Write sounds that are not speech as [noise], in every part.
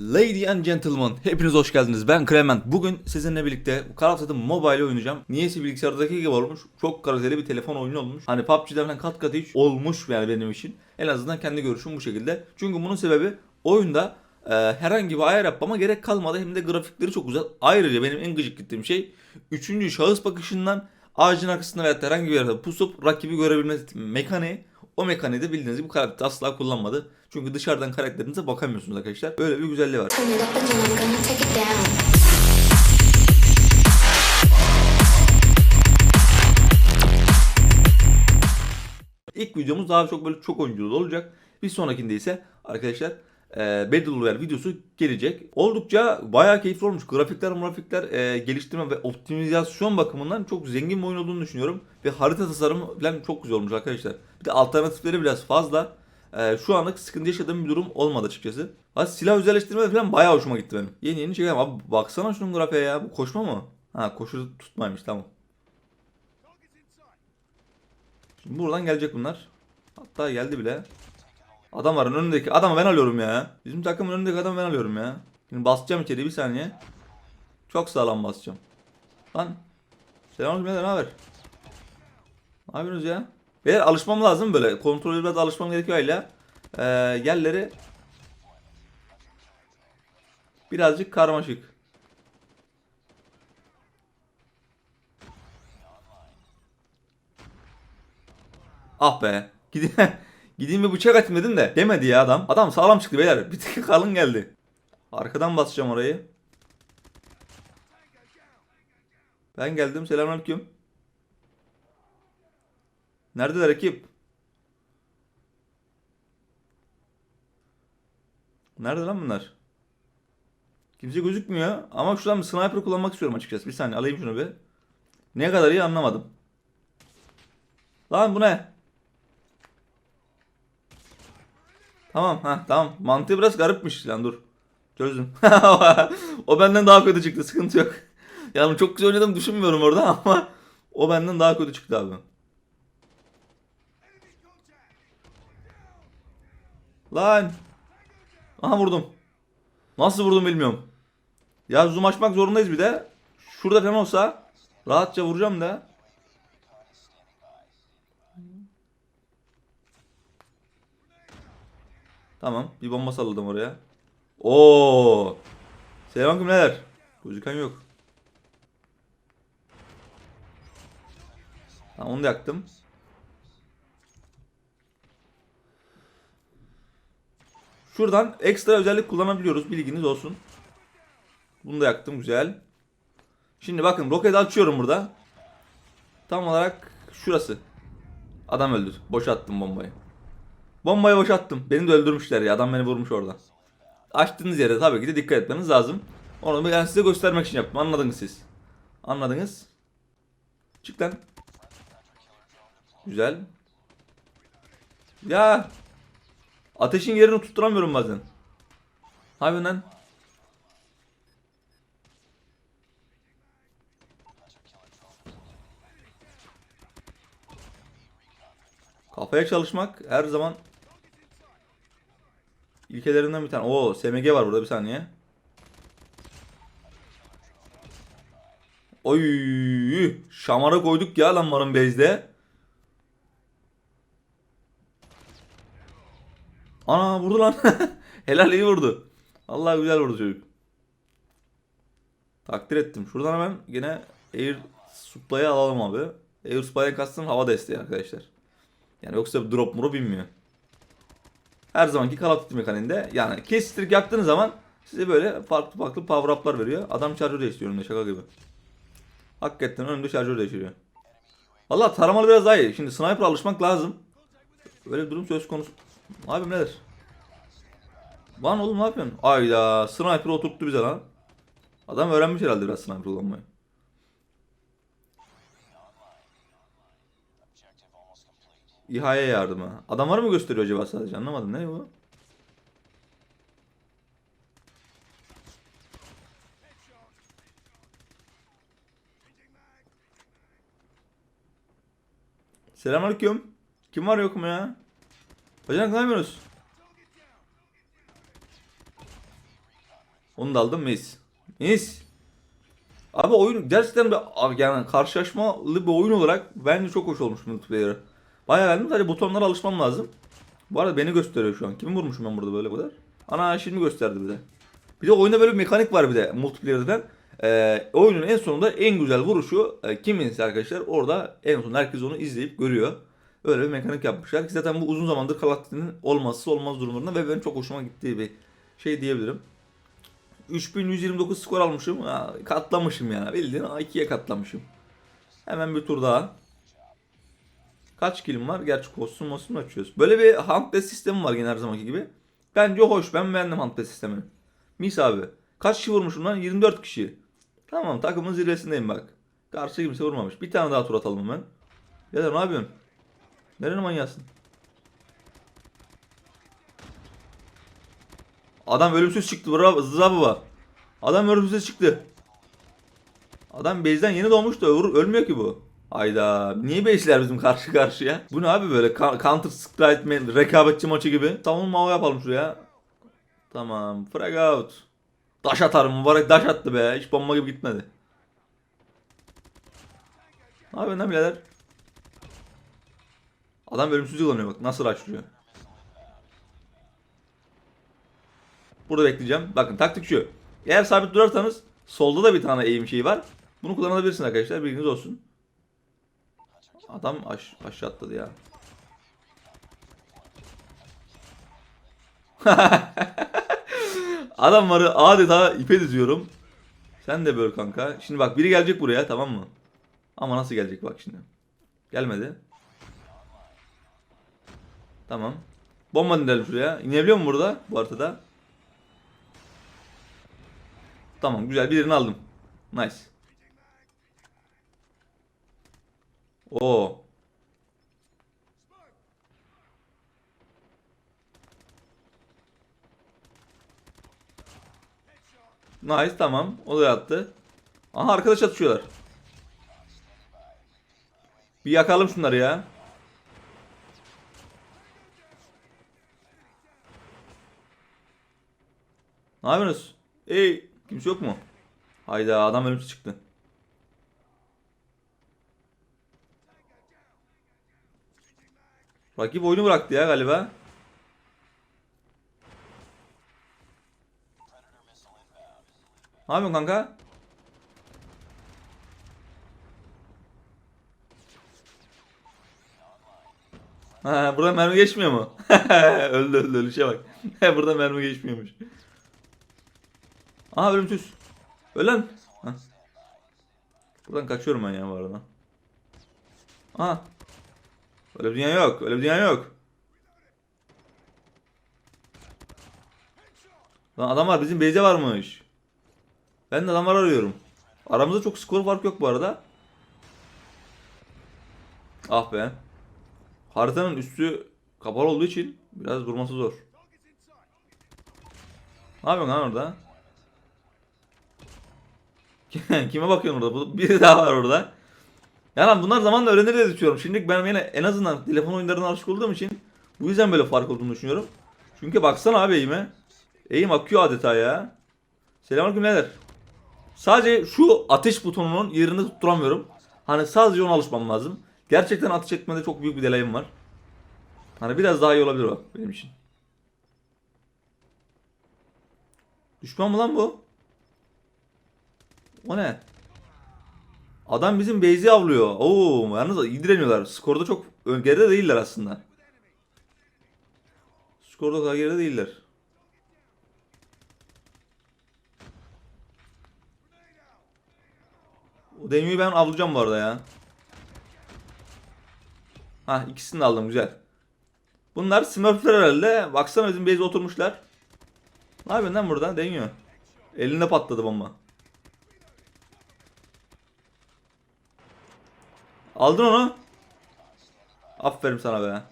Lady and Gentlemen, hepiniz hoş geldiniz. Ben Clement. Bugün sizinle birlikte Call of Duty Mobile oynayacağım. Niyeyse bilgisayardaki gibi olmuş. Çok kaliteli bir telefon oyunu olmuş. Hani PUBG'den falan kat kat hiç olmuş yani benim için. En azından kendi görüşüm bu şekilde. Çünkü bunun sebebi oyunda e, herhangi bir ayar yapmama gerek kalmadı. Hem de grafikleri çok güzel. Ayrıca benim en gıcık gittiğim şey üçüncü şahıs bakışından ağacın arkasında veya herhangi bir yerde pusup rakibi görebilme mekaniği o mekaniği de bildiğiniz gibi karakter asla kullanmadı. Çünkü dışarıdan karakterinize bakamıyorsunuz arkadaşlar. Böyle bir güzelliği var. İlk videomuz daha çok böyle çok oyunculu olacak. Bir sonrakinde ise arkadaşlar e, Battle Royale videosu gelecek. Oldukça bayağı keyifli olmuş. Grafikler, grafikler e, geliştirme ve optimizasyon bakımından çok zengin bir oyun olduğunu düşünüyorum. Ve harita tasarımı falan çok güzel olmuş arkadaşlar. Bir de alternatifleri biraz fazla. E, şu anlık sıkıntı yaşadığım bir durum olmadı açıkçası. Ha, silah özelleştirme falan bayağı hoşuma gitti benim. Yeni yeni şeyler. Abi baksana şunun grafiğe ya. Bu koşma mı? Ha koşu tutmaymış tamam. Şimdi buradan gelecek bunlar. Hatta geldi bile. Adamların önündeki adamı ben alıyorum ya. Bizim takımın önündeki adamı ben alıyorum ya. Şimdi basacağım içeri bir saniye. Çok sağlam basacağım. Lan. Selamünaleyküm ne haber? Ne yapıyorsunuz ya? Beyler alışmam lazım böyle. Kontrolü biraz alışmam gerekiyor hala. Ee, yerleri birazcık karmaşık. Ah be. Gideyim, [laughs] gideyim bir bıçak atayım dedim de. Demedi ya adam. Adam sağlam çıktı beyler. [laughs] Bir tık kalın geldi. Arkadan basacağım orayı. Ben geldim. Selamünaleyküm. Neredeler ekip? Nerede lan bunlar? Kimse gözükmüyor ama şuradan bir sniper kullanmak istiyorum açıkçası. Bir saniye alayım şunu bir. Ne kadar iyi anlamadım. Lan bu ne? Tamam ha tamam. Mantığı biraz garipmiş lan dur. Çözdüm. [laughs] o benden daha kötü çıktı sıkıntı yok. [laughs] Yani çok güzel oynadım düşünmüyorum orada [laughs] ama o benden daha kötü çıktı abi. Lan. Aha vurdum. Nasıl vurdum bilmiyorum. Ya zoom açmak zorundayız bir de. Şurada falan olsa rahatça vuracağım da. Tamam. Bir bomba salladım oraya. Oo. Selamünaleyküm neler? Gözüken yok. Tamam onu da yaktım. Şuradan ekstra özellik kullanabiliyoruz. Bilginiz olsun. Bunu da yaktım. Güzel. Şimdi bakın roket açıyorum burada. Tam olarak şurası. Adam öldü. Boşalttım bombayı. Bombayı boşalttım. Beni de öldürmüşler ya. Adam beni vurmuş orada. Açtığınız yere tabii ki de dikkat etmeniz lazım. Onu ben size göstermek için yaptım. Anladınız siz. Anladınız. Çık lan. Güzel. Ya. Ateşin yerini tutturamıyorum bazen. Abi lan. Kafaya çalışmak her zaman ilkelerinden bir tane. Oo SMG var burada bir saniye. Oy şamara koyduk ya lan varın base'de. Ana vurdu lan. [laughs] Helal iyi vurdu. Allah güzel vurdu çocuk. Takdir ettim. Şuradan hemen yine Air Supply'ı alalım abi. Air Supply'ı kastım hava desteği arkadaşlar. Yani yoksa drop muru bilmiyor. Her zamanki Call of Duty mekaniğinde yani kestirip yaktığınız zaman size böyle farklı farklı power up'lar veriyor. Adam şarjör değiştiriyor önümde şaka gibi. Hakikaten önümde şarjör değiştiriyor. Valla taramalı biraz daha iyi. Şimdi sniper alışmak lazım. Böyle durum söz konusu. Abi nedir? Lan oğlum ne yapıyorsun? Ayda sniper oturttu bize lan. Adam öğrenmiş herhalde biraz sniper kullanmayı. İHA'ya yardımı. Adamları mı gösteriyor acaba sadece? Anlamadım. Ne bu? Selamünaleyküm. Kim var yok mu ya? Hocam ne? Onu da aldım mis. Mis. Abi oyun gerçekten bir yani karşılaşmalı bir oyun olarak bence çok hoş olmuş multiplayer'ı. Bayağı beğendim. Sadece butonlara alışmam lazım. Bu arada beni gösteriyor şu an. Kimi vurmuşum ben burada böyle kadar? Ana şimdi gösterdi bir de. Bir de oyunda böyle bir mekanik var bir de multiplayer'den. Ee, oyunun en sonunda en güzel vuruşu e, kiminse arkadaşlar orada en son herkes onu izleyip görüyor. Öyle bir mekanik yapmışlar ki zaten bu uzun zamandır Call olmazsa olmaz durumlarında ve benim çok hoşuma gittiği bir şey diyebilirim. 3129 skor almışım. Ha, katlamışım yani. Bildiğin ikiye katlamışım. Hemen bir tur daha. Kaç kilim var? Gerçi kostüm mostüm açıyoruz. Böyle bir hunt sistemi var yine her zamanki gibi. Bence hoş. Ben beğendim hunt sistemini. Mis abi. Kaç kişi vurmuşum lan? 24 kişi. Tamam takımın zirvesindeyim bak. Karşı kimse vurmamış. Bir tane daha tur atalım hemen. Ya ne yapıyorsun? Nerenin manyasın? Adam ölümsüz çıktı bravo Zıza baba. Adam ölümsüz çıktı. Adam base'den yeni doğmuş da ölmüyor ki bu. Hayda. Niye base'ler bizim karşı [laughs] karşıya? Bu ne abi böyle Counter Strike rekabetçi maçı gibi. Savunma hava yapalım şuraya. Tamam. Frag out. Daş atarım mübarek daş attı be. Hiç bomba gibi gitmedi. Ne yapıyorsun lan birader? Adam ölümsüz kullanıyor bak. Nasıl açlıyor. Burada bekleyeceğim. Bakın taktik şu. Eğer sabit durarsanız solda da bir tane eğim şeyi var. Bunu kullanabilirsiniz arkadaşlar. Bilginiz olsun. Adam aş aşağı atladı ya. [laughs] Adamları adeta ipe diziyorum. Sen de böyle kanka. Şimdi bak biri gelecek buraya tamam mı? Ama nasıl gelecek bak şimdi. Gelmedi. Tamam. Bomba indirelim şuraya. İnebiliyor mu burada? Bu haritada. Tamam güzel birini aldım. Nice. Oo. Nice tamam. O da yattı. Aha arkadaş atışıyorlar. Bir yakalım şunları ya. Ne yapıyorsunuz? Ey kimse yok mu? Hayda adam ölümsüz çıktı. Rakip oyunu bıraktı ya galiba. Ne yapıyorsun kanka? Ha, burada mermi geçmiyor mu? [laughs] öldü öldü ölüşe bak. [laughs] burada mermi geçmiyormuş. Aha ölümsüz. Ölen. Hah. Buradan kaçıyorum ben ya bu arada. Aha. Öyle bir dünya yok. Öyle bir dünya yok. Lan adamlar bizim base'e varmış. Ben de adamlar arıyorum. Aramızda çok skor fark yok bu arada. Ah be. Haritanın üstü kapalı olduğu için biraz durması zor. Ne yapıyorsun lan orada? [laughs] Kime bakıyorsun orada? Biri daha var orada. Yani bunlar zamanla öğrenir diye düşünüyorum. Şimdi ben yine en azından telefon oyunlarına alışık olduğum için bu yüzden böyle fark olduğunu düşünüyorum. Çünkü baksana abi eğime. Eğim akıyor adeta ya. Selamünaleyküm neler? Sadece şu ateş butonunun yerini tutturamıyorum. Hani sadece ona alışmam lazım. Gerçekten ateş etmede çok büyük bir delayım var. Hani biraz daha iyi olabilir o benim için. Düşman mı lan bu? O ne? Adam bizim base'i avlıyor. Oo, yalnız iyi direniyorlar. Skorda çok geride değiller aslında. Skorda kadar geride değiller. O Denyo'yu ben avlayacağım bu arada ya. Ha ikisini de aldım güzel. Bunlar Smurfler herhalde. Baksana bizim base'e oturmuşlar. Ne yapıyorsun lan burada? Denyo. Elinde patladı bomba. Aldın onu. Aferin sana be.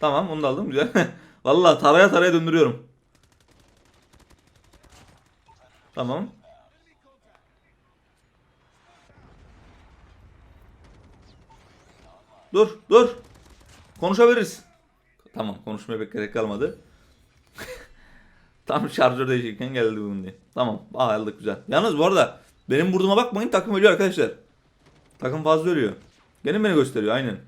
Tamam onu da aldım güzel. [laughs] Vallahi taraya taraya döndürüyorum. Tamam. Dur dur. Konuşabiliriz. Tamam konuşmaya pek gerek kalmadı. Tam şarjör değişirken geldi bugün diye. Tamam aldık güzel. Yalnız bu arada benim vurduğuma bakmayın takım ölüyor arkadaşlar. Takım fazla ölüyor. Gene beni gösteriyor aynen.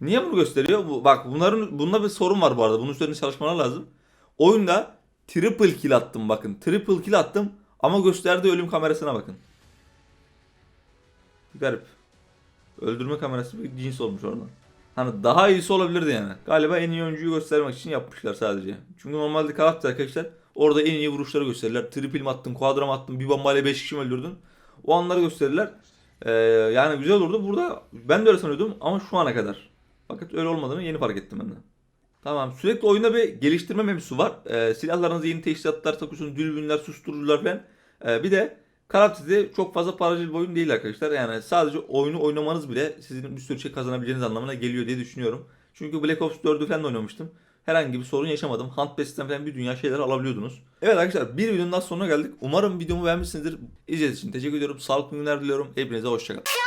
Niye bunu gösteriyor? Bu, bak bunların bunda bir sorun var bu arada. Bunun üzerine çalışmalar lazım. Oyunda triple kill attım bakın. Triple kill attım ama gösterdiği ölüm kamerasına bakın. Garip. Öldürme kamerası bir cins olmuş orada. Hani daha iyisi olabilirdi yani. Galiba en iyi oyuncuyu göstermek için yapmışlar sadece. Çünkü normalde karakter arkadaşlar orada en iyi vuruşları gösterirler. Triple mi attın, quadra mı attın, bir bombayla 5 kişi mi öldürdün? O anları gösterirler. Ee, yani güzel olurdu. Burada ben de öyle sanıyordum ama şu ana kadar. Fakat öyle olmadığını yeni fark ettim ben de. Tamam sürekli oyunda bir geliştirme mevzusu var. Ee, silahlarınıza yeni teçhizatlar takıyorsunuz, dürbünler, susturucular falan. Ee, bir de Duty çok fazla paracıl bir oyun değil arkadaşlar. Yani sadece oyunu oynamanız bile sizin bir sürü şey kazanabileceğiniz anlamına geliyor diye düşünüyorum. Çünkü Black Ops 4'ü falan oynamıştım. Herhangi bir sorun yaşamadım. Hunt Best'ten falan bir dünya şeyler alabiliyordunuz. Evet arkadaşlar bir videonun daha sonuna geldik. Umarım videomu beğenmişsinizdir. İzlediğiniz için teşekkür ediyorum. Sağlıklı günler diliyorum. Hepinize hoşçakalın.